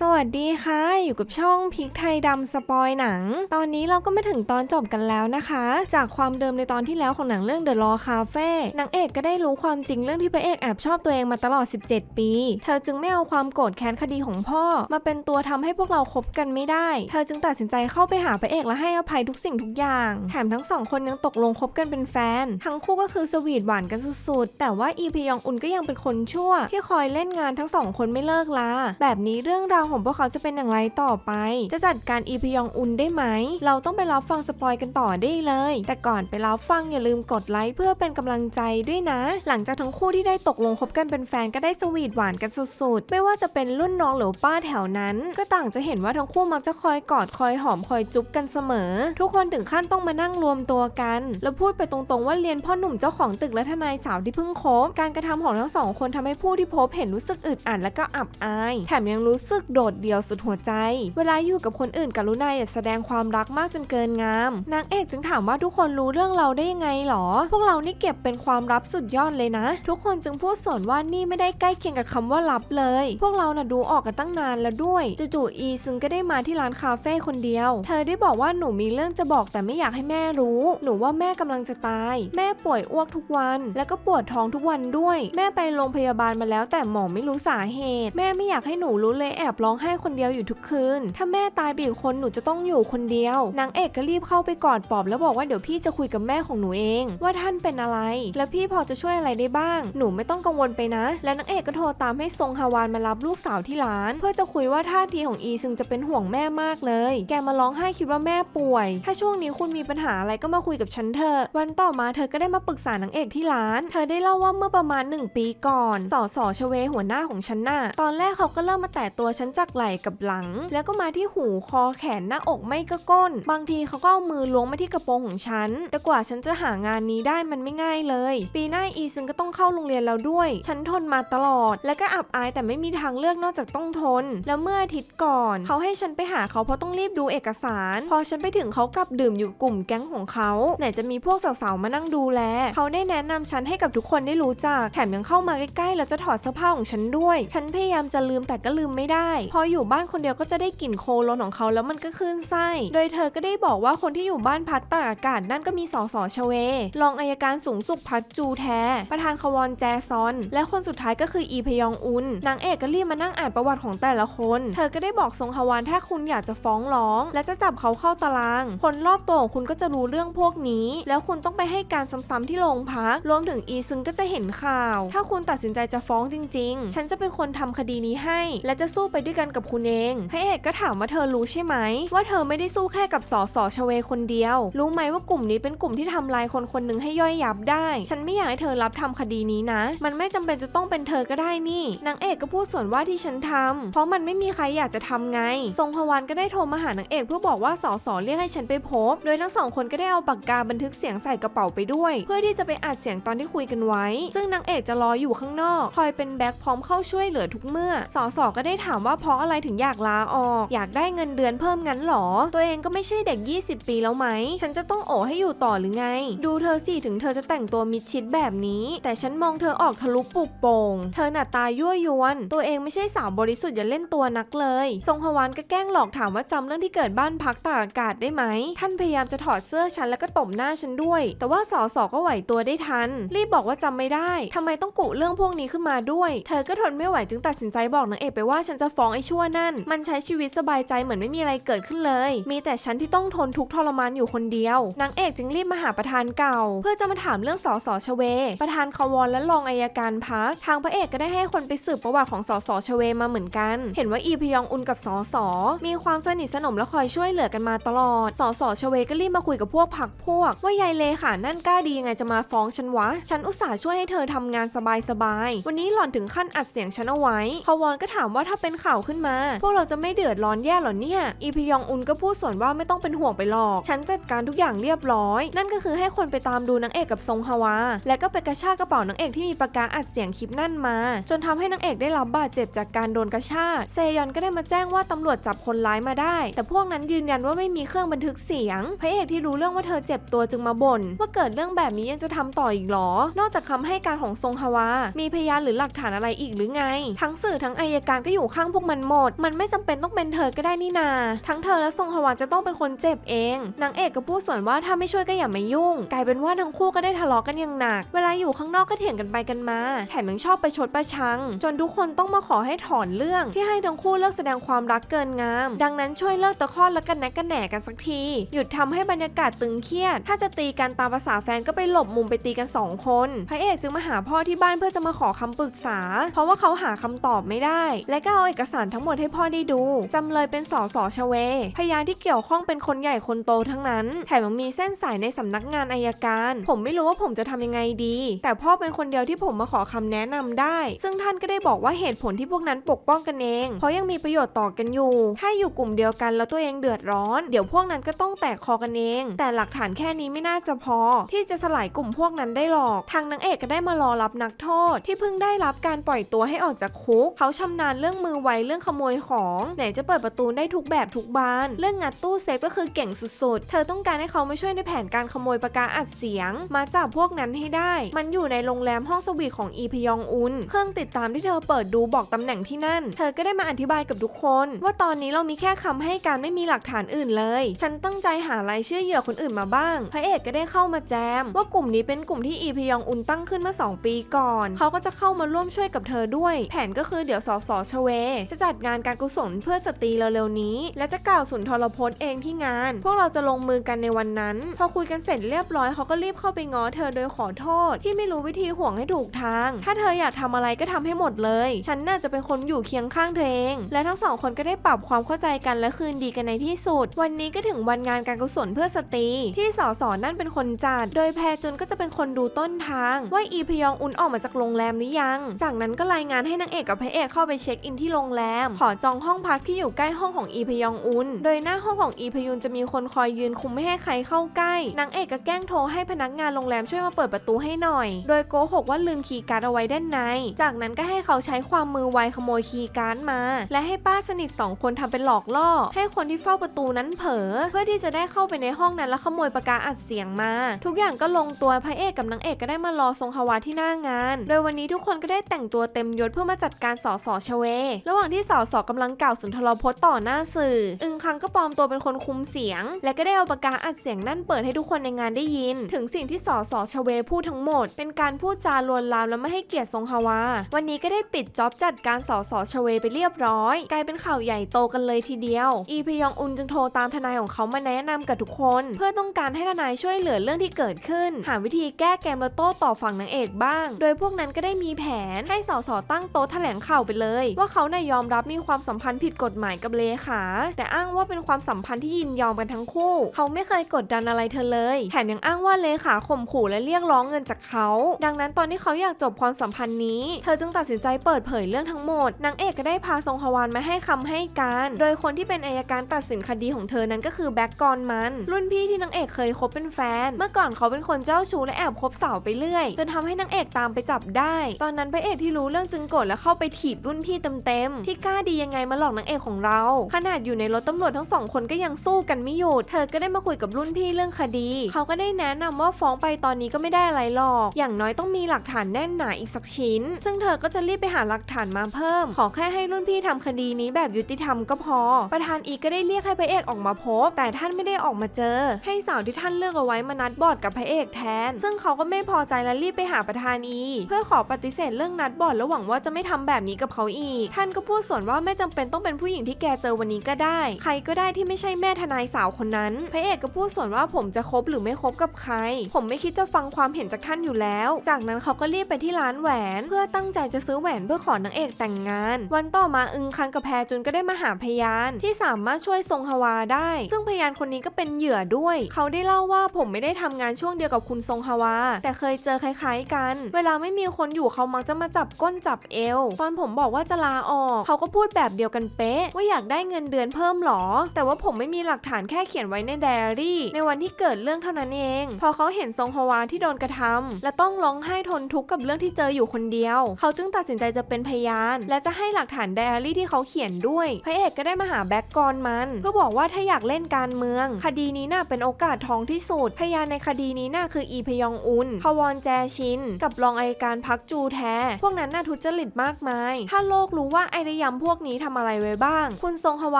สวัสดีค่ะ อยู่กับช่องพริกไทยดำสปอยหนัง ตอนนี้เราก็มาถึงตอนจบกันแล้วนะคะ จากความเดิมในตอนที่แล้วของหนังเรื่อง The Law Cafe นางเอกก็ได้รู้ความจริงเรื่องที่พระเอกแอบชอบตัวเองมาตลอด 17 ปี เธอจึงไม่เอาความโกรธแค้นคดีของพ่อ มาเป็นตัวทำให้พวกเราคบกันไม่ได้ เธอจึงตัดสินใจเข้าไปหาพระเอกและให้อภัยทุกสิ่งทุกอย่าง แถมทั้งสองคนยังตกลงคบกันเป็นแฟน ทั้งคู่ก็คือสวีทหวานกันสุดๆ แต่ว่าอีพยองอุนก็ยังเป็นคนชั่ว ที่คอยเล่นงานทั้งสองคนไม่เลิกลาแบบนี้เรื่องราวของพวกเขาจะเป็นอย่างไรต่อไป จะจัดการอีพยองอุนได้ไหม เราต้องไปรับฟังสปอยกันต่อได้เลย แต่ก่อนไปรับฟังอย่าลืมกดไลค์เพื่อเป็นกำลังใจด้วยนะ หลังจากทั้งคู่ที่ได้ตกลงคบกันเป็นแฟนก็ได้สวีทหวานกันสุดๆ ไม่ว่าจะเป็นรุ่นน้องหรือป้าแถวนั้น ก็ต่างจะเห็นว่าทั้งคู่มักจะคอยกอดคอยหอมคอยจุ๊บกันเสมอ ทุกคนถึงขั้นต้องมานั่งรวมตัวกัน แล้วพูดไปตรงๆว่าเรียนพ่อหนุ่มเจ้าของตึกและทนายสาวที่เพิ่งคบการกระทำของทั้งสองคนทำให้ผู้ที่พบเห็นรู้สึกอึดอัดและก็อับอาย แถมยังรู้สึกโดดเดี่ยวสุดหัวใจ เวลาอยู่กับคนอื่นกรุณาอย่าแสดงความรักมากจนเกินงาม นางเอกจึงถามว่าทุกคนรู้เรื่องเราได้ยังไงหรอ พวกเรานี่เก็บเป็นความลับสุดยอดเลยนะ ทุกคนจึงพูดสวนว่านี่ไม่ได้ใกล้เคียงกับคำว่าลับเลย พวกเราน่ะดูออกกันตั้งนานแล้วด้วย จู่ๆอีซึงก็ได้มาที่ร้านคาเฟ่คนเดียว เธอได้บอกว่าหนูมีเรื่องจะบอกแต่ไม่อยากให้แม่รู้ หนูว่าแม่กำลังจะตาย แม่ป่วยอ้วกทุกวัน แล้วก็ปวดท้องทุกวันด้วย แม่ไปโรงพยาบาลมาแล้วแต่หมอไม่รู้สาเหตุ แม่ไม่อยากให้หนูรู้เลยแอบรร้องไห้คนเดียวอยู่ทุกคืน ถ้าแม่ตายไปอีกคนหนูจะต้องอยู่คนเดียวนางเอกก็รีบเข้าไปกอดปลอบแล้วบอกว่าเดี๋ยวพี่จะคุยกับแม่ของหนูเอง ว่าท่านเป็นอะไร แล้วพี่พอจะช่วยอะไรได้บ้าง หนูไม่ต้องกังวลไปนะ แล้วนางเอกก็โทรตามให้ทรงฮาวานมารับลูกสาวที่ร้าน เพื่อจะคุยว่าท่าทีของอีซึงจะเป็นห่วงแม่มากเลย แกมาร้องไห้คิดว่าแม่ป่วย ถ้าช่วงนี้คุณมีปัญหาอะไรก็มาคุยกับฉันเถอะวันต่อมาเธอก็ได้มาปรึกษานางเอกที่ร้าน เธอได้เล่าว่าเมื่อประมาณ 1 ปีก่อนสอสอชเวหัวหน้าของฉันน่ะตอนแรกเขาก็เริ่มมาแตะตัวฉันจากไหล่กับหลัง แล้วก็มาที่หูคอแขนหน้าอกไม่ก็ก้น บางทีเขาก็เอามือล้วงมาที่กระโปรงของฉัน แต่กว่าฉันจะหางานนี้ได้มันไม่ง่ายเลย ปีหน้าอีซึงก็ต้องเข้าโรงเรียนแล้วด้วย ฉันทนมาตลอด และก็อับอายแต่ไม่มีทางเลือกนอกจากต้องทน แล้วเมื่ออาทิตย์ก่อน เขาให้ฉันไปหาเขาเพราะต้องรีบดูเอกสาร พอฉันไปถึงเขากลับดื่มอยู่กลุ่มแก๊งของเขาไหนจะมีพวกสาวๆมานั่งดูแล เขาได้แนะนำฉันให้กับทุกคนได้รู้จัก แถมยังเข้ามาใกล้ๆแล้วจะถอดเสื้อผ้าของฉันด้วย ฉันพยายามจะลืมแต่ก็ลืมไม่ได้พออยู่บ้านคนเดียวก็จะได้กลิ่นโคลนของเขาแล้วมันก็คลื่นไส้ โดยเธอก็ได้บอกว่าคนที่อยู่บ้านพัดตากอากาศนั่นก็มีสอสอชเว รองอายการสูงสุขพัดจูแทประธานควอนแจซอน และคนสุดท้ายก็คืออีพยองอุนนางเอกก็รีบมานั่งอ่านประวัติของแต่ละคน เธอก็ได้บอกทรงฮวานถ้าคุณอยากจะฟ้องร้อง และจะจับเขาเข้าตาราง คนรอบตัวของคุณก็จะรู้เรื่องพวกนี้ แล้วคุณต้องไปให้การซ้ำๆที่โรงพักรวมถึงอีซึงก็จะเห็นข่าว ถ้าคุณตัดสินใจจะฟ้องจริง ๆ ฉันจะเป็นคนทำคดีนี้ให้ และจะสู้ไปด้วยกันกับคุณเองพระเอกก็ถามว่าเธอรู้ใช่ไหม ว่าเธอไม่ได้สู้แค่กับสอสอชเวคนเดียว รู้ไหมว่ากลุ่มนี้เป็นกลุ่มที่ทำลายคนคนหนึ่งให้ย่อยยับได้ ฉันไม่อยากให้เธอรับทำคดีนี้นะ มันไม่จำเป็นจะต้องเป็นเธอก็ได้นี่นางเอกก็พูดส่วนว่าที่ฉันทำเพราะมันไม่มีใครอยากจะทำไง ทรงพวันก็ได้โทรมาหานางเอกเพื่อบอกว่าสอสอเรียกให้ฉันไปพบ โดยทั้งสองคนก็ได้เอาปากกาบันทึกเสียงใส่กระเป๋าไปด้วย เพื่อที่จะไปอัดเสียงตอนที่คุยกันไว้ ซึ่งนางเอกจะรออยู่ข้างนอก คอยเป็นแบ็คพร้อมเข้าช่วยเหลือทุกเมื่อสอสอก็ได้ถามว่าพราะอะไรถึงอยากลาออก อยากได้เงินเดือนเพิ่มงั้นหรอ ตัวเองก็ไม่ใช่เด็ก 20 ปีแล้วไหม ฉันจะต้องโอให้อยู่ต่อหรือไง ดูเธอสิถึงเธอจะแต่งตัวมิดชิดแบบนี้ แต่ฉันมองเธอออกทะลุปุบโป่ง เธอหน้าตายั่วยวน ตัวเองไม่ใช่สาวบริสุทธิ์อย่าเล่นตัวนักเลย ทรงฮวานก็แกล้งหลอกถามว่าจำเรื่องที่เกิดบ้านพักตากอากาศได้ไหม ท่านพยายามจะถอดเสื้อฉันแล้วก็ตบหน้าฉันด้วย แต่ว่าสอสอก็ไหวตัวได้ทัน รีบบอกว่าจำไม่ได้ทำไมต้องกุเรื่องพวกนี้ขึ้นมาด้วย เธอก็ทนไม่ไหวจึงตัดสินใจบอกนางเอกไปว่าฉันจะฟ้องไอ้ชั่วนั่น มันใช้ชีวิตสบายใจเหมือนไม่มีอะไรเกิดขึ้นเลย มีแต่ฉันที่ต้องทนทุกข์ทรมานอยู่คนเดียวนางเอกจึงรีบมาหาประธานเก่า เพื่อจะมาถามเรื่องสอสอชเว ประธานคาวอนและรองอายการพักทางพระเอกก็ได้ให้คนไปสืบประวัติของสอสอชเวมาเหมือนกัน เห็นว่าอีพยองอุนกับสอสอมีความสนิทสนมและคอยช่วยเหลือกันมาตลอดสอสอชเวก็รีบมาคุยกับพวกพักพวก ว่ายายเลขานั่นกล้าดียังไงจะมาฟ้องฉันวะ ฉันอุตส่าห์ช่วยให้เธอทำงานสบายๆวันนี้หล่อนถึงขั้นอัดเสียงฉันเอาไว้คาวอนก็ถามว่าถ้าเป็นข่าวขึ้นมา พวกเราจะไม่เดือดร้อนแย่หรอเนี่ย อีพยองอุนก็พูดส่วนว่าไม่ต้องเป็นห่วงไปหรอก ฉันจัดการทุกอย่างเรียบร้อย นั่นก็คือให้คนไปตามดูนางเอกกับทรงฮวา และก็ไปกระชากกระเป๋านางเอกที่มีปากกาอัดเสียงคลิปนั่นมา จนทำให้นางเอกได้รับบาดเจ็บจากการโดนกระชากเซยอนก็ได้มาแจ้งว่าตำรวจจับคนร้ายมาได้ แต่พวกนั้นยืนยันว่าไม่มีเครื่องบันทึกเสียง พระเอกที่รู้เรื่องว่าเธอเจ็บตัวจึงมาบ่นว่าเกิดเรื่องแบบนี้ยังจะทำต่ออีกหรอ นอกจากคำให้การของทรงฮวา มีพยานหรือหลักฐานอะไรอีกหรือไง ทั้งสื่อทั้งอายการก็อยู่ข้างพวกมันหมด มันไม่จำเป็นต้องเป็นเธอก็ได้นี่นา ทั้งเธอและทรงฮวานจะต้องเป็นคนเจ็บเอง นางเอกก็พูดส่วนว่าถ้าไม่ช่วยก็อย่ามายุ่ง กลายเป็นว่าทั้งคู่ก็ได้ทะเลาะกันอย่างหนัก เวลาอยู่ข้างนอกก็เถียงกันไปกันมา แถมยังชอบไปชดประชัง จนทุกคนต้องมาขอให้ถอนเรื่อง ที่ให้ทั้งคู่เลิกแสดงความรักเกินงาม ดังนั้นช่วยเลิกตะคอกและกันแนะกันแหนกันสักที หยุดทำให้บรรยากาศตึงเครียด ถ้าจะตีกันตามภาษาแฟนก็ไปหลบมุมไปตีกันสองคนพระเอกจึงมาหาพ่อที่บ้านเพื่อจะมาขอคำปรึกษา เพราะว่าเขาหาคำตอบไม่ได้ และก็เอาเอกสารทั้งหมดให้พ่อได้ดู จำเลยเป็นสอสอชเว พยานที่เกี่ยวข้องเป็นคนใหญ่คนโตทั้งนั้น แถมยังมีเส้นสายในสำนักงานอายการ ผมไม่รู้ว่าผมจะทำยังไงดี แต่พ่อเป็นคนเดียวที่ผมมาขอคำแนะนำได้ ซึ่งท่านก็ได้บอกว่าเหตุผลที่พวกนั้นปกป้องกันเอง เพราะยังมีประโยชน์ต่อกันอยู่ ถ้าอยู่กลุ่มเดียวกันแล้วตัวเองเดือดร้อน เดี๋ยวพวกนั้นก็ต้องแตกคอกันเอง แต่หลักฐานแค่นี้ไม่น่าจะพอ ที่จะสลายกลุ่มพวกนั้นได้หรอก ทางนางเอกก็ได้มารอรับนักโทษ ที่เพิ่งได้รับการปล่อยตัวให้ออกจากคุก เขาชำนาญเรื่องมือไวเรื่องขโมยของ ไหนจะเปิดประตูได้ทุกแบบทุกบาน เรื่องงัดตู้เซฟก็คือเก่งสุดๆ เธอต้องการให้เขามาช่วยในแผนการขโมยปากกาอัดเสียง มาจับพวกนั้นให้ได้ มันอยู่ในโรงแรมห้องสวีทของอีพยองอุน เครื่องติดตามที่เธอเปิดดูบอกตำแหน่งที่นั่น เธอก็ได้มาอธิบายกับทุกคน ว่าตอนนี้เรามีแค่คำให้การไม่มีหลักฐานอื่นเลย ฉันตั้งใจหารายชื่อเหยื่อคนอื่นมาบ้าง พระเอกก็ได้เข้ามาแจม ว่ากลุ่มนี้เป็นกลุ่มที่อีพยองอุนตั้งขึ้นเมื่อ2ปีก่อน เขาก็จะเข้ามาร่วมช่วยกับเธอด้วย แผนก็คือเดี๋ยวสสชเวจะจัดงานการกุศลเพื่อสตรีเร็วๆนี้ และจะกล่าวสุนทรพจน์เองที่งาน พวกเราจะลงมือกันในวันนั้น พอคุยกันเสร็จเรียบร้อยเขาก็รีบเข้าไปง้อเธอโดยขอโทษ ที่ไม่รู้วิธีห่วงให้ถูกทาง ถ้าเธออยากทำอะไรก็ทำให้หมดเลย ฉันน่าจะเป็นคนอยู่เคียงข้างเธอเอง และทั้งสองคนก็ได้ปรับความเข้าใจกันและคืนดีกันในที่สุด วันนี้ก็ถึงวันงานการกุศลเพื่อสตรีที่สอสอนั่นเป็นคนจัด โดยแพรจุนก็จะเป็นคนดูต้นทาง ว่าอีพยองอุนออกมาจากโรงแรมหรือยัง จากนั้นก็รายงานให้นางเอกกับพระเอกเข้าไปเช็คอินที่โรงแรม ขอจองห้องพักที่อยู่ใกล้ห้องของอีพยองอุน โดยหน้าห้องของอีพยุนจะมีคนคอยยืนคุมไม่ให้ใครเข้าใกล้ นางเอกก็แกล้งโทรให้พนักงานโรงแรมช่วยมาเปิดประตูให้หน่อย โดยโกหกว่าลืมคีย์การ์ดเอาไว้ด้านใน จากนั้นก็ให้เขาใช้ความมือไวขโมยคีย์การ์ดมา และให้ป้าสนิทสองคนทำเป็นหลอกล่อ ให้คนที่เฝ้าประตูนั้นเผลอ เพื่อที่จะได้เข้าไปในห้องนั้นแล้วขโมยปากกาอัดเสียงมา ทุกอย่างก็ลงตัวพระเอกกับนางเอกก็ได้มารอทรงฮวาที่หน้างาน โดยวันนี้ทุกคนก็ได้แต่งตัวเต็มยศเพื่อมาจัดการสอสอชเว ระหว่างที่สอสอกำลังกล่าวสุนทรพจน์ต่อหน้าสื่อ อึงคังก็ปลอมตัวเป็นคนคุมเสียง และก็ได้เอาปากกาอัดเสียงนั่นเปิดให้ทุกคนในงานได้ยิน ถึงสิ่งที่สอสอชเวพูดทั้งหมด เป็นการพูดจาลวนลามและไม่ให้เกียรติทรงฮาวา วันนี้ก็ได้ปิดจ็อบจัดการสอสอชเวไปเรียบร้อย กลายเป็นข่าวใหญ่โตกันเลยทีเดียว อีพยองอุนจึงโทรตามทนายของเขามาแนะนำกับทุกคน เพื่อต้องการให้ทนายช่วยเหลือเรื่องที่เกิดขึ้น หาวิธีแก้เกมและโต้ต่อฝั่งนางเอกบ้าง โดยพวกนั้นก็ได้มีแผนให้สสตั้งโต๊ะแถลงข่าวไปเลย ว่าเขานยยอมรับมีความสัมพันธ์ผิดกฎหมายกับเลขา แต่อ้างว่าเป็นความสัมพันธ์ที่ยินยอมกันทั้งคู่ เขาไม่เคยกดดันอะไรเธอเลย แถมยังอ้างว่าเลขาข่มขู่และเรียกร้องเงินจากเขา ดังนั้นตอนที่เขาอยากจบความสัมพันธ์นี้ เธอจึงตัดสินใจเปิดเผยเรื่องทั้งหมด นางเอกก็ได้พาทรงฮวานมาให้คำให้การ โดยคนที่เป็นอายการตัดสินคดีของเธอนั้นก็คือแบ็กกอนมัน รุ่นพี่ที่นางเอกเคยคบเป็นแฟน เมื่อก่อนเขาเป็นคนเจ้าชู้และแอบคบสาวไปเรื่อย จนทำให้นางเอกตามไปจับได้ ตอนนั้นพระเอกที่รู้เรื่องจึงโกรธและเข้าไปถีบรุ่นพี่เต็มๆที่กล้าดียังไงมาหลอกนางเอกของเรา ขนาดอยู่ในรถตำรวจทั้งสองคนก็ยังสู้กันไม่หยุด เธอก็ได้มาคุยกับรุ่นพี่เรื่องคดี เขาก็ได้แนะนำว่าฟ้องไปตอนนี้ก็ไม่ได้อะไรหรอก อย่างน้อยต้องมีหลักฐานแน่นหนาอีกสักชิ้น ซึ่งเธอก็จะรีบไปหาหลักฐานมาเพิ่ม ขอแค่ให้รุ่นพี่ทำคดีนี้แบบยุติธรรมก็พอ ประธานอีกก็ได้เรียกให้พระเอกออกมาพบ แต่ท่านไม่ได้ออกมาเจอ ให้สาวที่ท่านเลือกเอาไว้มานัดบอดกับพระเอกแทน ซึ่งเขาก็ไม่พอใจและรีบไปหาประธานอี เพื่อขอปฏิเสธเรื่องนัดบอดและหวังว่าจะไม่ทำแบบนี้กับเขาอีก ท่านก็พูดดส่วนว่าไม่จำเป็นต้องเป็นผู้หญิงที่แกเจอวันนี้ก็ได้ ใครก็ได้ที่ไม่ใช่แม่ทนายสาวคนนั้นพระเอกก็พูดส่วนว่าผมจะคบหรือไม่คบกับใคร ผมไม่คิดจะฟังความเห็นจากท่านอยู่แล้ว จากนั้นเขาก็รีบไปที่ร้านแหวน เพื่อตั้งใจจะซื้อแหวนเพื่อขอนางเอกแต่งงาน วันต่อมาอึงคันกับแพรจุนก็ได้มาหาพยาน ที่สามารถช่วยทรงฮวาได้ ซึ่งพยานคนนี้ก็เป็นเหยื่อด้วย เขาได้เล่าว่าผมไม่ได้ทำงานช่วงเดียวกับคุณทรงฮวา แต่เคยเจอคล้าย ๆ กัน เวลาไม่มีคนอยู่เขามักจะมาจับก้นจับเอว ตอนผมบอกว่าจะลาออกเขาก็พูดแบบเดียวกันเป๊ะ ว่าอยากได้เงินเดือนเพิ่มหรอ แต่ว่าผมไม่มีหลักฐานแค่เขียนไว้ในไดอารี่ ในวันที่เกิดเรื่องเท่านั้นเอง พอเขาเห็นทรงฮวาที่โดนกระทำและต้องร้องไห้ทนทุกข์กับเรื่องที่เจออยู่คนเดียว เขาจึงตัดสินใจจะเป็นพยาน และจะให้หลักฐานไดอารี่ที่เขาเขียนด้วย พระเอกก็ได้มาหาแบ็กกรอนมัน เพื่อบอกว่าถ้าอยากเล่นการเมือง คดีนี้น่าเป็นโอกาสทองที่สุด พยานในคดีนี้น่าคืออีพยองอุนพวอนแจชิน กับรองอัยการพักจูแท พวกนั้นน่าทุจริตมากมาย ถ้าโลกรู้ว่าไอได้ยำพวกนี้ทำอะไรไว้บ้าง คุณทรงฮว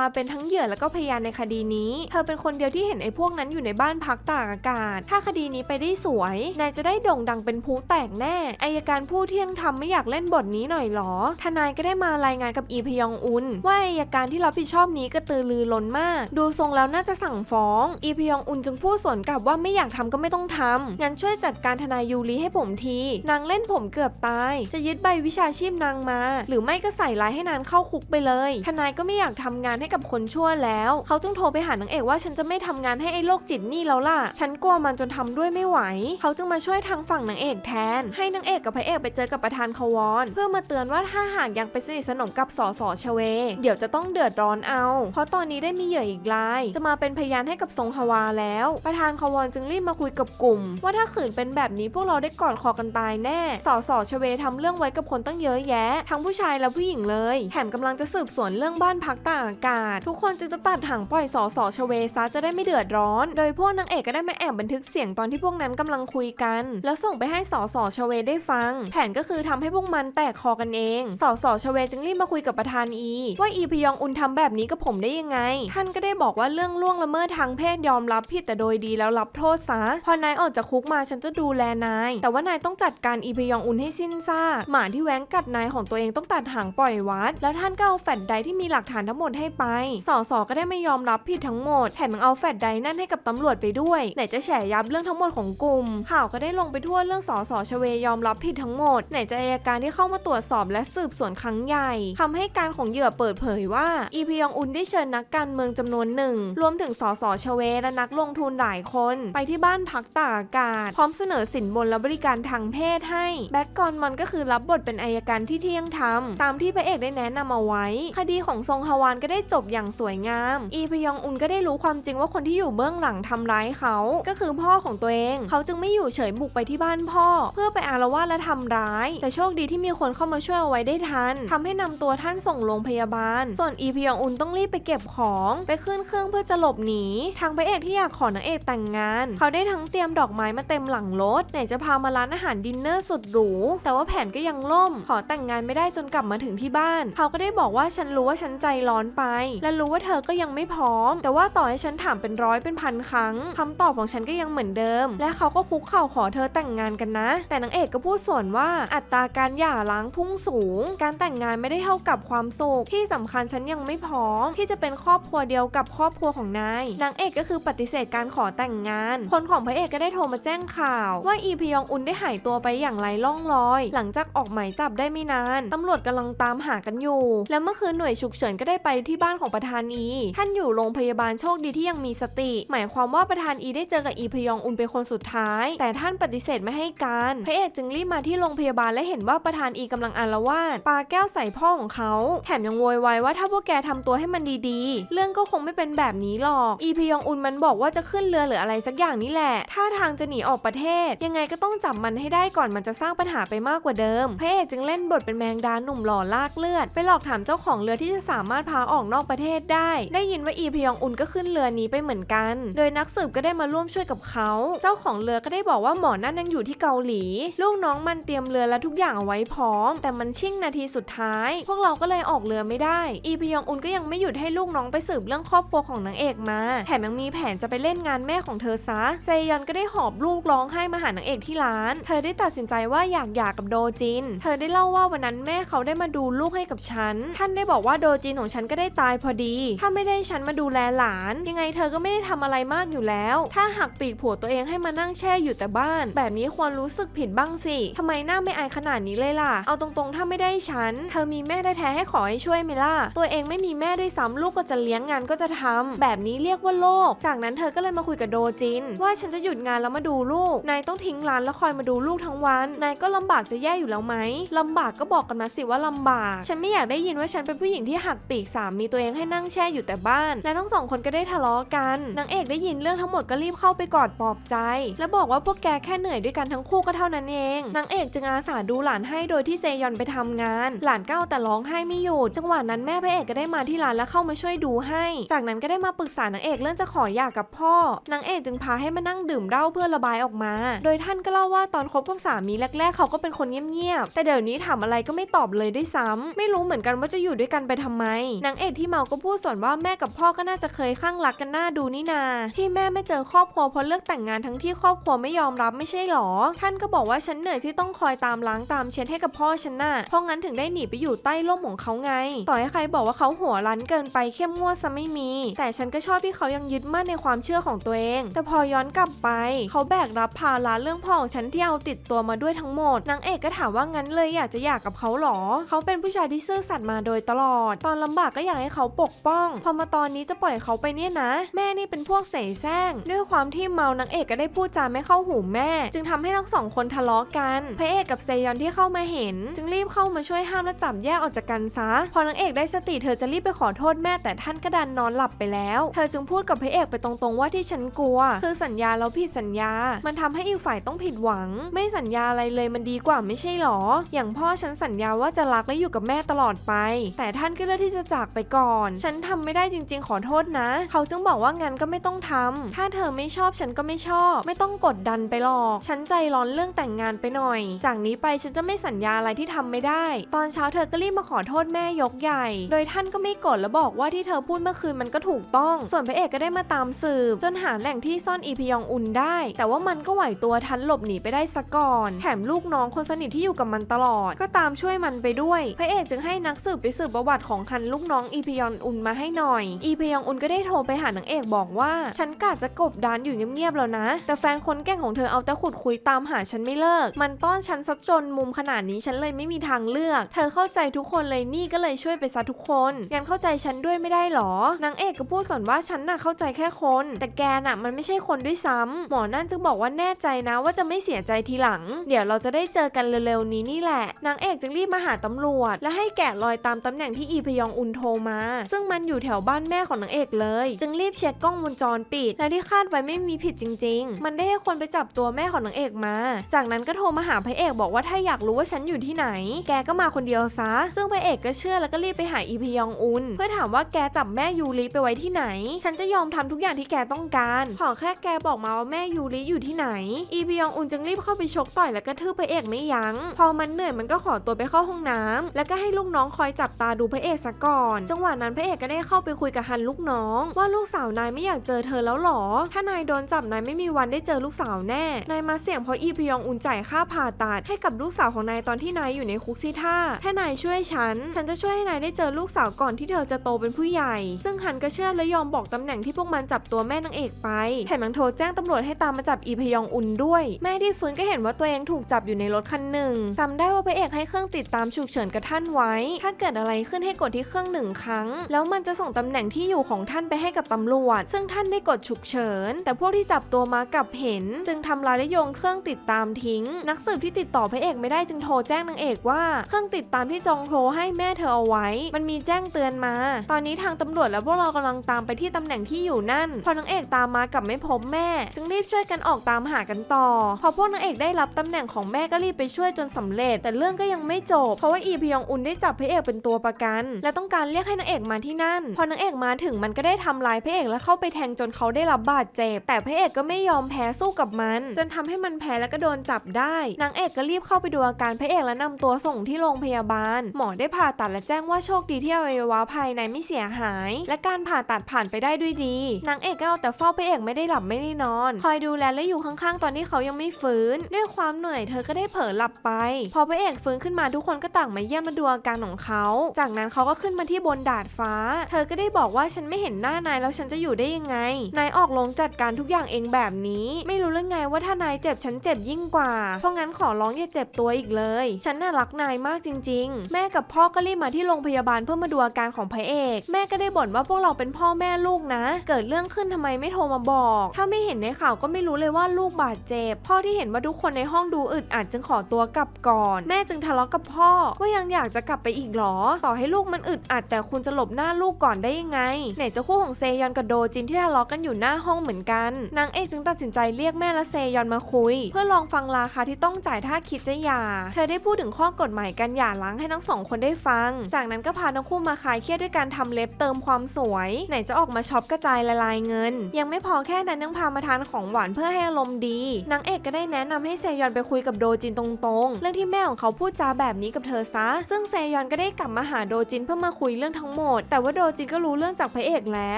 าเป็นทั้งเหยื่อแล้วก็พยานในคดีนี้ เธอเป็นคนเดียวที่เห็นไอ้พวกนั้นอยู่ในบ้านพักตากอากาศ ถ้าคดีนี้ไปได้สวย นายจะได้โด่งดังเป็นผู้แตกแน่ อายการผู้เที่ยงธรรมไม่อยากเล่นบทนี้หน่อยหรอ ทนายก็ได้มารายงานกับอีพยองอุนว่าอายการที่รับผิดชอบนี้กระตือรือร้นมาก ดูทรงแล้วน่าจะสั่งฟ้อง อีพยองอุนจึงพูดสวนกลับว่าไม่อยากทำก็ไม่ต้องทำงั้นช่วยจัดการทนายยูริให้ผมที นางเล่นผมเกือบตาย จะยึดใบวิชาชีพนางมา หรือไม่ก็ใส่ร้ายให้นางเข้าคุกไปเลย ทนายก็ไม่อยากทำงานให้กับคนชั่วแล้ว เขาจึงโทรไปหานางเอกว่าฉันจะไม่ทำงานให้ไอ้โรคจิตนี่แล้วล่ะ ฉันกลัวมันจนทำด้วยไม่ไหว เขาจึงมาช่วยทางฝั่งนางเอกแทน ให้นางเอกกับพระเอกไปเจอกับประธานคาวอน เพื่อมาเตือนว่าถ้าหากยังไปสนิทสนมกับสอสอชเว เดี๋ยวจะต้องเดือดร้อนเอา เพราะตอนนี้ได้มีเหยื่ออีกราย จะมาเป็นพยานให้กับทรงฮวาแล้ว ประธานคาวอนจึงรีบมาคุยกับกลุ่ม ว่าถ้าขืนเป็นแบบนี้พวกเราได้กอดคอกันตายแน่ สอสอชเวทำเรื่องไว้กับคนตั้งเยอะแยะ ทั้งผู้ชายและผู้หญิงเลยแถมกำลังจะสืบสวนเรื่องบ้านพักต่ากอากาศ ทุกคนจึงจะตัดหางปล่อยสอสอชเวซะจะได้ไม่เดือดร้อน โดยพวกนางเอกก็ได้มาแอบบันทึกเสียงตอนที่พวกนั้นกำลังคุยกัน แล้วส่งไปให้สอสอชเวได้ฟัง แผนก็คือทำให้พวกมันแตกคอกันเองสอสอชเวจึงรีบมาคุยกับประธานอีว่าอีพยองอุนทำแบบนี้กับผมได้ยังไง ท่านก็ได้บอกว่าเรื่องล่วงละเมิดทางเพศยอมรับผิดแต่โดยดีแล้วรับโทษซะ พอนายออกจากคุกมาฉันจะดูแลนาย แต่ว่านายต้องจัดการอีพยองอุนให้สิ้นซากหมาที่แว้งกัดนายของตัวเองต้องตัดหางปล่อยวัดแล้วท่านก็เอาแฟลชไดที่มีหลักฐานทั้งหมดให้ไปสอสอก็ได้ไม่ยอมรับผิดทั้งหมด แถมยังเอาแฟลชไดนั่นให้กับตำรวจไปด้วย ไหนจะแฉยับเรื่องทั้งหมดของกลุ่ม ข่าวก็ได้ลงไปทั่วเรื่องสอสอชเวยอมรับผิดทั้งหมด ไหนจะอายการที่เข้ามาตรวจสอบและสืบสวนครั้งใหญ่ทำให้การของเหยื่อเปิดเผยว่า อีพยองอุนได้เชิญนักการเมืองจำนวนหนึ่ง รวมถึงสอสอชเวและนักลงทุนหลายคน ไปที่บ้านพักตากอากาศ พร้อมเสนอสินบนและบริการทางเพศให้ แบ็กกอนมันก็คือรับบทเป็นอายการที่เที่ยงธรรมตามที่พระเอกได้แนะนำเอาไว้ คดีของทรงฮวานก็ได้จบอย่างสวยงาม อีพยองอุนก็ได้รู้ความจริงว่าคนที่อยู่เบื้องหลังทำร้ายเขา ก็คือพ่อของตัวเอง เขาจึงไม่อยู่เฉยบุกไปที่บ้านพ่อ เพื่อไปอารวาสและทำร้าย แต่โชคดีที่มีคนเข้ามาช่วยเอาไว้ได้ทันทำให้นำตัวท่านส่งโรงพยาบาล ส่วนอีพยองอุนต้องรีบไปเก็บของไปขึ้นเครื่องเพื่อจะหลบหนีทางพระเอกที่อยากขอนางเอกแต่งงาน เขาได้ทั้งเตรียมดอกไม้มาเต็มหลังรถไหนจะพามาร้านอาหารดินเนอร์สุดหรูแต่ว่าแผนก็ยังล่ม ขอแต่งงานไม่ได้จนกลับมาถึงที่บ้านเขาก็ได้บอกว่าฉันรู้ว่าฉันใจร้อนไป และรู้ว่าเธอก็ยังไม่พร้อม แต่ว่าต่อให้ฉันถามเป็นร้อยเป็นพันครั้งคำตอบของฉันก็ยังเหมือนเดิม และเขาก็คุกเข่าขอเธอแต่งงานกันนะ แต่นางเอกก็พูดส่วนว่าอัตราการหย่าร้างพุ่งสูง การแต่งงานไม่ได้เท่ากับความสุขที่สำคัญฉันยังไม่พร้อม ที่จะเป็นครอบครัวเดียวกับครอบครัวของนายนางเอกก็คือปฏิเสธการขอแต่งงาน คนของพระเอกก็ได้โทรมาแจ้งข่าว ว่าอีพยองอุนได้หายตัวไปอย่างไร้ร่องรอย หลังจากออกหมายจับได้ไม่นานตำรวจกำลังตามหากันอยู่ และเมื่อคืนหน่วยฉุกเฉินก็ได้ไปที่บ้านของประธานอี ท่านอยู่โรงพยาบาลโชคดีที่ยังมีสติ หมายความว่าประธานอีได้เจอกับอีพยองอุนเป็นคนสุดท้าย แต่ท่านปฏิเสธไม่ให้การ พระเอกจึงรีบมาที่โรงพยาบาลและเห็นว่าประธานอีกำลังอาละวาดปาแก้วใส่พ่อของเขาแถมยังโวยวายว่าถ้าพวกแกทำตัวให้มันดีๆ เรื่องก็คงไม่เป็นแบบนี้หรอก อีพยองอุนมันบอกว่าจะขึ้นเรือหรืออะไรสักอย่างนี่แหละ ถ้าทางจะหนีออกประเทศ ยังไงก็ต้องจับมันให้ได้ก่อนมันจะสร้างปัญหาไปมากกว่าเดิม พระเอกจึงเล่นบทเป็นแมงดาหนุ่มหล่อลากเลือดไปหลอกถามเจ้าของเรือที่จะสามารถพาออกนอกประเทศได้ ได้ยินว่าอีพยองอุนก็ขึ้นเรือนี้ไปเหมือนกัน โดยนักสืบก็ได้มาร่วมช่วยกับเขา เจ้าของเรือก็ได้บอกว่าหมอนั่นยังอยู่ที่เกาหลี ลูกน้องมันเตรียมเรือและทุกอย่างเอาไว้พร้อม แต่มันชิ่งนาทีสุดท้าย พวกเราก็เลยออกเรือไม่ได้ อีพยองอุนก็ยังไม่หยุดให้ลูกน้องไปสืบเรื่องครอบครัวของนางเอกมา แถมยังมีแผนจะไปเล่นงานแม่ของเธอซะเซยอนก็ได้หอบลูกร้องไห้มาหานางเอกที่ร้าน เธอได้ตัดสินใจว่าอยากหย่ากับโดจิน เธอได้เล่าว่าวันนั้นแม่เขาได้มาดูลูกให้กับฉัน ท่านได้บอกว่าโดจินของฉันก็ได้ตายพอดี ถ้าไม่ได้ฉันมาดูแลหลาน ยังไงเธอก็ไม่ได้ทำอะไรมากอยู่แล้ว ถ้าหักปีกผัวตัวเองให้มานั่งแช่อยู่แต่บ้าน แบบนี้ควรรู้สึกผิดบ้างสิทำไมหน้าไม่อายขนาดนี้เลยล่ะ เอาตรงๆ ถ้าไม่ได้ฉัน เธอมีแม่ได้แท้ๆให้ขอให้ช่วยไหมล่ะ ตัวเองไม่มีแม่ด้วยซ้ำลูกก็จะเลี้ยงงานก็จะทำแบบนี้เรียกว่าโลก จากนั้นเธอก็เลยมาคุยกับโดจิน ว่าฉันจะหยุดงานแล้วมาดูลูก นายต้องทิ้งร้านแล้วคอยมาดูลูกทั้งวัน นายก็ลำบากจะแย่อยู่แล้วไหมลำบากก็บอกกันมาสิว่าลำบาก ฉันไม่อยากได้ยินว่าฉันเป็นผู้หญิงที่หักปีกสามีตัวเองให้นั่งแช่อยู่แต่บ้าน และทั้งสองคนก็ได้ทะเลาะกัน นางเอกได้ยินเรื่องทั้งหมดก็รีบเข้าไปกอดปลอบใจ และบอกว่าพวกแกแค่เหนื่อยด้วยกันทั้งคู่ก็เท่านั้นเอง นางเอกจึงอาสาดูหลานให้โดยที่เซยอนไปทำงาน หลานก็เอาแต่ร้องไห้ไม่หยุด จังหวะนั้นแม่พระเอกก็ได้มาที่ร้านและเข้ามาช่วยดูให้ จากนั้นก็ได้มาปรึกษานางเอกเรื่องจะขอหย่ากับพ่อ นางเอกจึงพาให้มานั่งดื่มเหล้าเพื่อระบายออกมา โดยท่านก็เล่าว่าตอนคบกับสามีแรก ๆ เขาก็เป็นคนเงียบๆ แต่เดี๋ยวนี้ถามอะไรก็ไม่ตอบเลยด้วยซ้ำไม่รู้รู้เหมือนกันว่าจะอยู่ด้วยกันไปทำไมนางเอกที่เมาก็พูดส่วนว่าแม่กับพ่อก็น่าจะเคยข้างรักกันหน้าดูนี่นา ที่แม่ไม่เจอครอบครัวเพราะเลือกแต่งงานทั้งที่ครอบครัวไม่ยอมรับไม่ใช่หรอ ท่านก็บอกว่าฉันเหนื่อยที่ต้องคอยตามล้างตามเช็ดให้กับพ่อฉันน่ะเพราะงั้นถึงได้หนีไปอยู่ใต้ร่มของเขาไง ต่อให้ใครบอกว่าเขาหัวรั้นเกินไปเข้มงวดซะไม่มี แต่ฉันก็ชอบที่เขายังยึดมั่นในความเชื่อของตัวเอง แต่พอย้อนกลับไป เขาแบกรับภาระเรื่องพ่อของฉันที่เอาติดตัวมาด้วยทั้งหมดนางเอกก็ถามว่างั้นเลยอยากจะอยากกับเขาหรอ เขาเป็นผู้ชายที่ซื่อสัตย์มาโดยตลอด ตอนลำบากก็อยากให้เขาปกป้อง พอมาตอนนี้จะปล่อยเขาไปเนี่ยนะ แม่นี่เป็นพวกเสแสร้งด้วยความที่เมานางเอกก็ได้พูดจาไม่เข้าหูแม่ จึงทำให้ทั้งสองคนทะเลาะกันพระเอกกับเซยอนที่เข้ามาเห็น จึงรีบเข้ามาช่วยห้ามและจับแยกออกจากกันซะ พอนางเอกได้สติเธอจะรีบไปขอโทษแม่แต่ท่านก็ดันนอนหลับไปแล้ว เธอจึงพูดกับพระเอกไปตรงๆว่าที่ฉันกลัว คือสัญญาแล้วผิดสัญญา มันทำให้อีกฝ่ายต้องผิดหวัง ไม่สัญญาอะไรเลยมันดีกว่าไม่ใช่หรอ อย่างพ่อฉันสัญญาว่าจะรักและอยู่กับแม่ตลอดไป แต่ท่านก็เลือกที่จะจากไปก่อน ฉันทำไม่ได้จริง ๆ ขอโทษนะ เขาจึงบอกว่างั้นก็ไม่ต้องทำถ้าเธอไม่ชอบฉันก็ไม่ชอบ ไม่ต้องกดดันไปหรอก ฉันใจร้อนเรื่องแต่งงานไปหน่อย จากนี้ไปฉันจะไม่สัญญาอะไรที่ทำไม่ได้ ตอนเช้าเธอก็รีบมาขอโทษแม่ยกใหญ่ โดยท่านก็ไม่กรธและบอกว่าที่เธอพูดเมื่อคืนมันก็ถูกต้อง ส่วนพระเอกก็ได้มาตามสืบ จนหาแหล่งที่ซ่อนอีพยองอุนได้ แต่ว่ามันก็ไหวตัวทันหลบหนีไปได้ซะก่อน แถมลูกน้องคนสนิทที่อยู่กับมันตลอด ก็ตามช่วยมันไปด้วย พระเอกจึงให้นักสืบไปสืบประวัติของฮันลูกน้องอีพยองอุนมาให้หน่อย อีพยองอุนก็ได้โทรไปหานางเอกบอกว่า ฉันกะจะกบดานอยู่เงียบๆแล้วนะ แต่แฟนคนแกล้งของเธอเอาแต่ขุดคุยตามหาฉันไม่เลิก มันต้อนฉันซัดจนมุมขนาดนี้ฉันเลยไม่มีทางเลือก เธอเข้าใจทุกคนเลยนี่ก็เลยช่วยไปซะทุกคนงั้นเข้าใจฉันด้วยไม่ได้หรอนางเอกก็พูดส่วนว่าฉันน่ะเข้าใจแค่คน แต่แกน่ะมันไม่ใช่คนด้วยซ้ำหมอนั่นจึงบอกว่าแน่ใจนะว่าจะไม่เสียใจทีหลัง เดี๋ยวเราจะได้เจอกันเร็วๆนี้นี่แหละนางเอกจึงรีบมาหาตำรวจ และให้แกะรอยตามตำแหน่งที่อีพยองอุนโทรมา ซึ่งมันอยู่แถวบ้านแม่ของนางเอกเลย จึงรีบเช็คกล้องวงจรปิด และที่คาดไว้ไม่มีผิดจริง ๆ มันได้ให้คนไปจับตัวแม่ของนางเอกมา จากนั้นก็โทรมาหาพระเอกบอกว่าถ้าอยากรู้ว่าฉันอยู่ที่ไหน แกก็มาคนเดียวซะ ซึ่งพระเอกก็เชื่อแล้วก็รีบไปหาอีพยองอุนเพื่อถามว่าแกจับแม่ยูริไปไว้ที่ไหน ฉันจะยอมทำทุกอย่างที่แกต้องการ ขอแค่แกบอกมาว่าแม่ยูริอยู่ที่ไหน อีพยองอุนจึงรีบเข้าไปชกต่อยและกระทืบพระเอกไม่ยัง้ง พอมันเหนื่อยมันก็ขอตัวไปเข้าห้องน้ำแล้วก็ให้ลููกน้องคอยจับตาดูพระเอกซะก่อน จังหวะนั้นพระเอกก็ได้เข้าไปคุยกับฮันลูกน้อง ว่าลูกสาวนายไม่อยากเจอเธอแล้วหรอ ถ้านายโดนจับนายไม่มีวันได้เจอลูกสาวแน่ นายมาเสี่ยงเพราะอีพยองอุนจ่ายค่าผ่าตัดให้กับลูกสาวของนายตอนที่นายอยู่ในคุกซิท่า ถ้านายช่วยฉัน ฉันจะช่วยให้นายได้เจอลูกสาวก่อนที่เธอจะโตเป็นผู้ใหญ่ ซึ่งฮันก็เชื่อและยอมบอกตำแหน่งที่พวกมันจับตัวแม่นางเอกไป แถมยังโทรแจ้งตำรวจให้ตามมาจับอีพยองอุนด้วย แม่ที่ฟื้นก็เห็นว่าตัวเองถูกจับอยู่ในรถคันหนึ่งจำได้ว่าพระเอกให้เครื่องติดตามฉุกเฉินกับท่านไว้ถ้าเกิดอะไรขึ้นให้กดที่เครื่องหนึ่งครั้ง แล้วมันจะส่งตำแหน่งที่อยู่ของท่านไปให้กับตำรวจ ซึ่งท่านได้กดฉุกเฉิน แต่พวกที่จับตัวมากับเห็น จึงทำลายและโยงเครื่องติดตามทิ้ง นักสืบที่ติดต่อพระเอกไม่ได้จึงโทรแจ้งนางเอกว่าเครื่องติดตามที่จองโทรให้แม่เธอเอาไว้ มันมีแจ้งเตือนมา ตอนนี้ทางตำรวจและพวกเรากำลังตามไปที่ตำแหน่งที่อยู่นั่น พอนางเอกตามมากับไม่พบแม่ จึงรีบช่วยกันออกตามหากันต่อ พอพวกนางเอกได้รับตำแหน่งของแม่ก็รีบไปช่วยจนสำเร็จ แต่เรื่องก็ยังไม่จบ เพราะว่าอีพยองอุนได้จับพระเอกเป็นตัวประกัน และต้องการเรียกให้นางเอกมาที่นั่น พอนางเอกมาถึงมันก็ได้ทำลายพระเอกและเข้าไปแทงจนเขาได้รับบาดเจ็บ แต่พระเอกก็ไม่ยอมแพ้สู้กับมัน จนทำให้มันแพ้แล้วก็โดนจับได้ นางเอกก็รีบเข้าไปดูอาการพระเอกและนำตัวส่งที่โรงพยาบาล หมอได้ผ่าตัดและแจ้งว่าโชคดีที่อวัยวะภายในไม่เสียหาย และการผ่าตัดผ่านไปได้ด้วยดี นางเอกก็เอาแต่เฝ้าพระเอกไม่ได้หลับไม่ได้นอน คอยดูแลและอยู่ข้างๆ ตอนที่เขายังไม่ฟื้น ด้วยความเหนื่อยเธอก็ได้เผลอหลับไป พอพระเอกฟื้นขึ้นมาทุกคนก็ต่างมาเยี่ยมมาดูอาการของเขา จากนั้นเขาก็ขึ้นมาที่บนดาดฟ้า เธอก็ได้บอกว่าฉันไม่เห็นหน้านายแล้วฉันจะอยู่ได้ยังไง นายออกลงจัดการทุกอย่างเองแบบนี้ ไม่รู้เรื่องไงว่าถ้านายเจ็บฉันเจ็บยิ่งกว่า เพราะงั้นขอร้องอย่าเจ็บตัวอีกเลย ฉันน่ารักนายมากจริง ๆ แม่กับพ่อก็รีบมาที่โรงพยาบาลเพื่อมาดูอาการของพระเอก แม่ก็ได้บ่นว่าพวกเราเป็นพ่อแม่ลูกนะ เกิดเรื่องขึ้นทำไมไม่โทรมาบอก ถ้าไม่เห็นในข่าวก็ไม่รู้เลยว่าลูกบาดเจ็บ พ่อที่เห็นว่าทุกคนในห้องดูอึดอัดจึงขอตัวกลับก่อน แม่จึงทะเลาะกับพ่อว่ายังอยากจะกลับไปอีกหรอ ต่อให้ลูกมันอึดอัดแต่คุณจะหลบหน้าลูกก่อนได้ยังไง ไหนจะคู่ของเซยอนกับโดจินที่ทะเลาะกันอยู่หน้าห้องเหมือนกัน นางเอกจึงตัดสินใจเรียกแม่และเซยอนมาคุย เพื่อลองฟังราคาที่ต้องจ่ายถ้าคิดจะหย่า เธอได้พูดถึงข้อกฎหมายการหย่าร้างให้ทั้งสองคนได้ฟัง จากนั้นก็พาทั้งคู่มาคลายเครียดด้วยการทำเล็บเติมความสวย ไหนจะออกมาช็อปกระจายละลายเงิน ยังไม่พอแค่นั้นยังพามาทานของหวานเพื่อให้อารมณ์ดี นางเอกก็ได้แนะนำให้เซยอนไปคุยกับโดจินตรงๆ เรื่องที่แม่ของเขาพูดจาแบบนี้กับเธอซะ ซึ่งเซยยอนก็ได้กลับมาหาโดจินเพื่อมาคุยเรื่องทั้งหมด แต่ว่าโดจินก็รู้เรื่องจากพระเอกแล้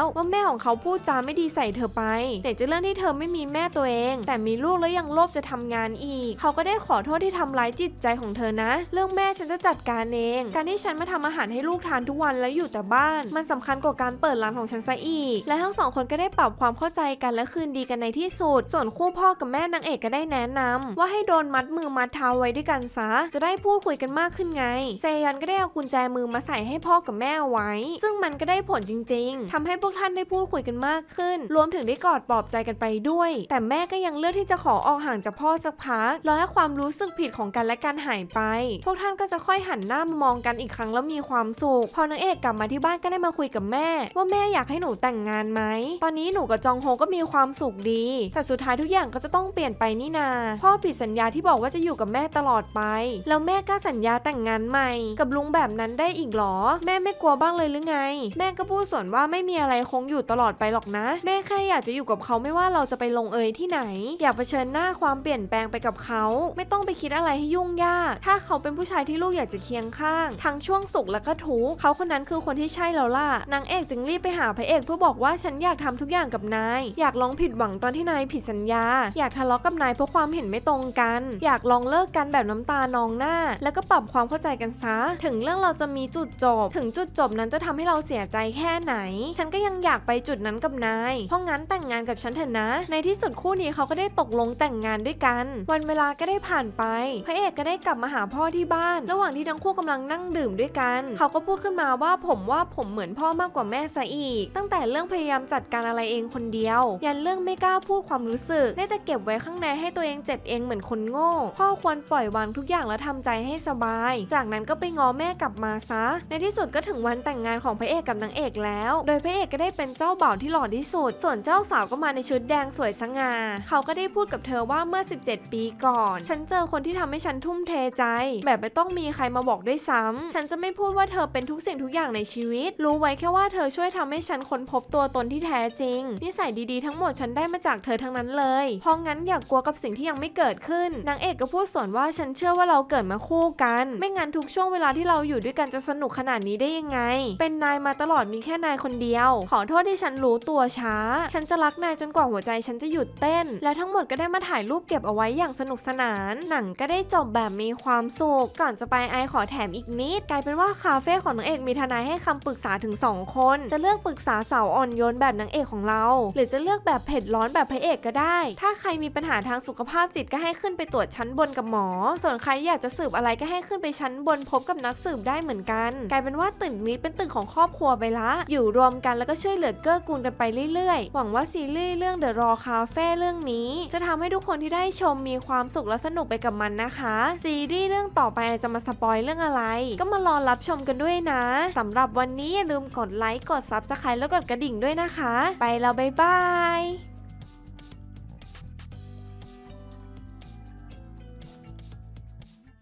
ว ว่าแม่ของเขาพูดจาไม่ดีใส่เธอไปไหนจะเรื่องที่เธอไม่มีแม่ตัวเอง แต่มีลูกแล้วยังโลภจะทำงานอีก เขาก็ได้ขอโทษที่ทำร้ายจิตใจของเธอนะ เรื่องแม่ฉันจะจัดการเอง การที่ฉันมาทำอาหารให้ลูกทานทุกวันแล้วอยู่แต่บ้าน มันสำคัญกว่าการเปิดร้านของฉันซะอีก และทั้งสองคนก็ได้ปรับความเข้าใจกันและคืนดีกันในที่สุด ส่วนคู่พ่อกับแม่นางเอกก็ได้แนะนำว่าให้โดนมัดมือมัดเท้าไว้ด้วยกันซะ จะได้พูดคุยกันมากขึ้นไงเซยอนก็ได้เอากุญแจมือมาใส่ให้พ่อกับแม่เอาไว้ ซึ่งมันก็ได้ผลจริง ๆทำให้พวกท่านได้พูดคุยกันมากขึ้น รวมถึงได้กอดปลอบใจกันไปด้วย แต่แม่ก็ยังเลือกที่จะขอออกห่างจากพ่อสักพักรอให้ความรู้สึกผิดของกันและกันหายไป พวกท่านก็จะค่อยหันหน้ามามองกันอีกครั้งแล้วมีความสุข พอนางเอกกลับมาที่บ้านก็ได้มาคุยกับแม่ ว่าแม่อยากให้หนูแต่งงานไหม ตอนนี้หนูกับจองโฮก็มีความสุขดี แต่สุดท้ายทุกอย่างก็จะต้องเปลี่ยนไปนี่นา พ่อผิดสัญญาที่บอกว่าจะอยู่กับแม่ตลอดไป แล้วแม่กล้าสัญญาแต่งงานใหม่กับลุงแบบนั้นได้อีกหรอ แม่ไม่กลัวบ้างเลยหรือไง แม่ก็พูดสวนว่าไม่มีอะไรคงอยู่ตลอดไปหรอกนะ แม่แค่อยากจะอยู่กับเขาไม่ว่าเราจะไปลงเอยที่ไหน อยากเผชิญหน้าความเปลี่ยนแปลงไปกับเขา ไม่ต้องไปคิดอะไรให้ยุ่งยาก ถ้าเขาเป็นผู้ชายที่ลูกอยากจะเคียงข้าง ทั้งช่วงสุขและก็ทุกข์เขาคนนั้นคือคนที่ใช่แล้วล่ะนางเอกจึงรีบไปหาพระเอกเพื่อบอกว่าฉันอยากทำทุกอย่างกับนาย อยากลองผิดหวังตอนที่นายผิดสัญญา อยากทะเลาะกับนายเพราะความเห็นไม่ตรงกัน อยากลองเลิกกันแบบน้ำตานองหน้า แล้วก็ปรับความเข้าใจกันซะถึงเรื่องเราจะมีจุดจบ ถึงจุดจบนั้นจะทำให้เราเสียใจแค่ไหน ฉันก็ยังอยากไปจุดนั้นกับนาย เพราะงั้นแต่งงานกับฉันเถอะนะ ในที่สุดคู่นี้เขาก็ได้ตกลงแต่งงานด้วยกัน วันเวลาก็ได้ผ่านไป พระเอกก็ได้กลับมาหาพ่อที่บ้าน ระหว่างที่ทั้งคู่กำลังนั่งดื่มด้วยกัน เขาก็พูดขึ้นมาว่าผมว่าผมเหมือนพ่อมากกว่าแม่ซะอีก ตั้งแต่เรื่องพยายามจัดการอะไรเองคนเดียว ยันเรื่องไม่กล้าพูดความรู้สึก ได้แต่เก็บไว้ข้างในให้ตัวเองเจ็บเองเหมือนคนโง่ พ่อควรปล่อยวางทุกอย่างแล้วทำใจให้สบาย จากนั้นก็ไปงอแม่กลับมาซะ ในที่สุดก็ถึงวันแต่งงานของพระเอกกับนางเอกแล้ว โดยพระเอกก็ได้เป็นเจ้าบ่าวที่หล่อที่สุด ส่วนเจ้าสาวก็มาในชุดแดงสวยสง่า เขาก็ได้พูดกับเธอว่าเมื่อ 17 ปีก่อน ฉันเจอคนที่ทำให้ฉันทุ่มเทใจ แบบไม่ต้องมีใครมาบอกด้วยซ้ำฉันจะไม่พูดว่าเธอเป็นทุกสิ่งทุกอย่างในชีวิต รู้ไว้แค่ว่าเธอช่วยทำให้ฉันค้นพบตัวตนที่แท้จริง นิสัยดีๆทั้งหมดฉันได้มาจากเธอทั้งนั้นเลย เพราะงั้นอย่ากกลัวกับสิ่งที่ยังไม่เกิดขึ้น นางเอกก็พูดสวนว่าฉันเชื่อว่าเราเกิดมาคู่กัน ไม่งั้นทุกช่วงเวลาที่เราอยู่ด้วยกันจะสนุกขนาดนี้ได้ยังไง เป็นนายมาตลอดมีแค่นายคนเดียว ขอโทษที่ฉันรู้ตัวช้า ฉันจะรักนายจนกว่าหัวใจฉันจะหยุดเต้น และทั้งหมดก็ได้มาถ่ายรูปเก็บเอาไว้อย่างสนุกสนาน หนังก็ได้จบแบบมีความสุข ก่อนจะไปไอขอแถมอีกนิด กลายเป็นว่าคาเฟ่ของนางเอกมีทนายให้คำปรึกษาถึง 2 คน จะเลือกปรึกษาสาวอ่อนโยนแบบนางเอกของเรา หรือจะเลือกแบบเผ็ดร้อนแบบพระเอกก็ได้ ถ้าใครมีปัญหาทางสุขภาพจิตก็ให้ขึ้นไปตรวจชั้นบนกับหมอ ส่วนใครอยากจะสืบอะไรก็ให้ขึ้นไปชั้นบนพบกับนักสืบได้เหมือนกัน กลายเป็นว่าตึกนี้เป็นตึกของครอบครัวไปละ อยู่รวมกันแล้วก็ช่วยเหลือเกื้อกูลกันไปเรื่อยๆ หวังว่าซีรีส์เรื่อง The Raw Cafe เรื่องนี้ จะทำให้ทุกคนที่ได้ชมมีความสุขและสนุกไปกับมันนะคะ ซีรีส์เรื่องต่อไปจะมาสปอยเรื่องอะไร ก็มารอรับชมกันด้วยนะสำหรับวันนี้อย่าลืมกดไลค์กด Subscribe แล้วกดกระดิ่งด้วยนะคะ ไปแล้วบ๊ายบาย